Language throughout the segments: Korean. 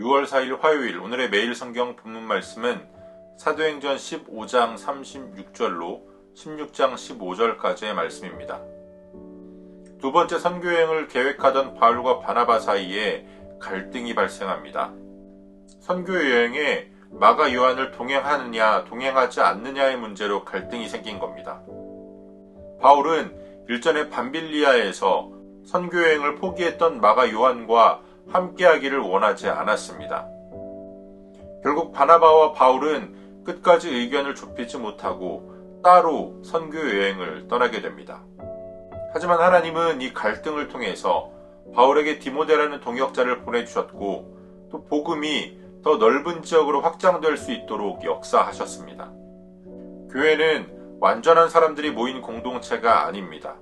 6월 4일 화요일 오늘의 매일 성경 본문 말씀은 사도행전 15장 36절로 16장 15절까지의 말씀입니다. 두 번째 선교여행을 계획하던 바울과 바나바 사이에 갈등이 발생합니다. 선교여행에 마가 요한을 동행하느냐 동행하지 않느냐의 문제로 갈등이 생긴 겁니다. 바울은 일전에 밤빌리아에서 선교여행을 포기했던 마가 요한과 함께하기를 원하지 않았습니다. 결국 바나바와 바울은 끝까지 의견을 좁히지 못하고 따로 선교 여행을 떠나게 됩니다. 하지만 하나님은 이 갈등을 통해서 바울에게 디모데라는 동역자를 보내주셨고 또 복음이 더 넓은 지역으로 확장될 수 있도록 역사하셨습니다. 교회는 완전한 사람들이 모인 공동체가 아닙니다.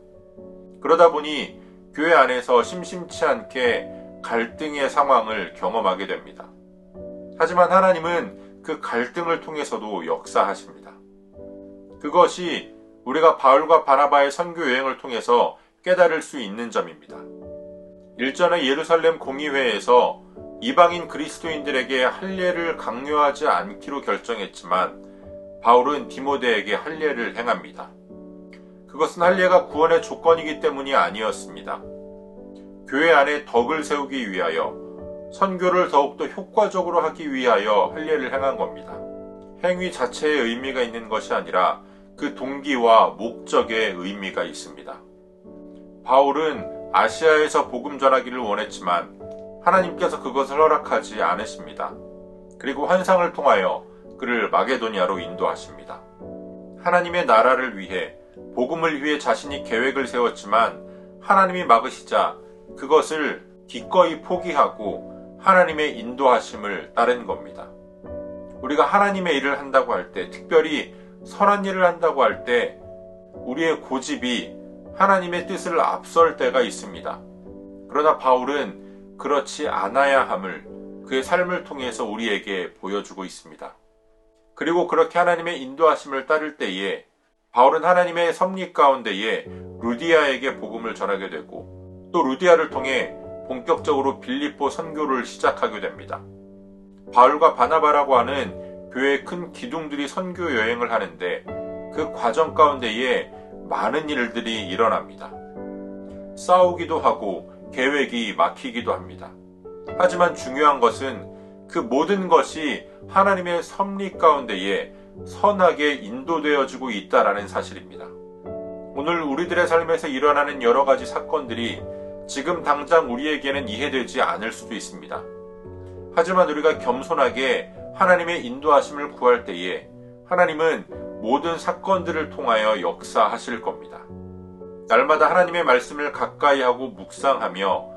그러다 보니 교회 안에서 심심치 않게 갈등의 상황을 경험하게 됩니다. 하지만 하나님은 그 갈등을 통해서도 역사하십니다. 그것이 우리가 바울과 바나바의 선교 여행을 통해서 깨달을 수 있는 점입니다. 일전에 예루살렘 공의회에서 이방인 그리스도인들에게 할례를 강요하지 않기로 결정했지만 바울은 디모데에게 할례를 행합니다. 그것은 할례가 구원의 조건이기 때문이 아니었습니다. 교회 안에 덕을 세우기 위하여 선교를 더욱더 효과적으로 하기 위하여 할례를 행한 겁니다. 행위 자체에 의미가 있는 것이 아니라 그 동기와 목적에 의미가 있습니다. 바울은 아시아에서 복음 전하기를 원했지만 하나님께서 그것을 허락하지 않으십니다. 그리고 환상을 통하여 그를 마게도니아로 인도하십니다. 하나님의 나라를 위해 복음을 위해 자신이 계획을 세웠지만 하나님이 막으시자 그것을 기꺼이 포기하고 하나님의 인도하심을 따른 겁니다. 우리가 하나님의 일을 한다고 할 때, 특별히 선한 일을 한다고 할 때, 우리의 고집이 하나님의 뜻을 앞설 때가 있습니다. 그러나 바울은 그렇지 않아야 함을 그의 삶을 통해서 우리에게 보여주고 있습니다. 그리고 그렇게 하나님의 인도하심을 따를 때에 바울은 하나님의 섭리 가운데에 루디아에게 복음을 전하게 되고 또 루디아를 통해 본격적으로 빌립보 선교를 시작하게 됩니다. 바울과 바나바라고 하는 교회의 큰 기둥들이 선교 여행을 하는데 그 과정 가운데에 많은 일들이 일어납니다. 싸우기도 하고 계획이 막히기도 합니다. 하지만 중요한 것은 그 모든 것이 하나님의 섭리 가운데에 선하게 인도되어지고 있다라는 사실입니다. 오늘 우리들의 삶에서 일어나는 여러 가지 사건들이 지금 당장 우리에게는 이해되지 않을 수도 있습니다. 하지만 우리가 겸손하게 하나님의 인도하심을 구할 때에 하나님은 모든 사건들을 통하여 역사하실 겁니다. 날마다 하나님의 말씀을 가까이 하고 묵상하며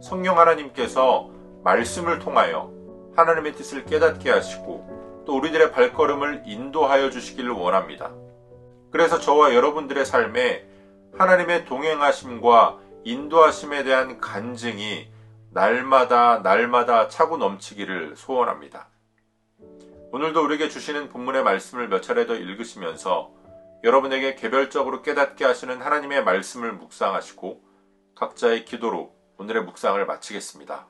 성령 하나님께서 말씀을 통하여 하나님의 뜻을 깨닫게 하시고 또 우리들의 발걸음을 인도하여 주시기를 원합니다. 그래서 저와 여러분들의 삶에 하나님의 동행하심과 인도하심에 대한 간증이 날마다 날마다 차고 넘치기를 소원합니다. 오늘도 우리에게 주시는 본문의 말씀을 몇 차례 더 읽으시면서 여러분에게 개별적으로 깨닫게 하시는 하나님의 말씀을 묵상하시고 각자의 기도로 오늘의 묵상을 마치겠습니다.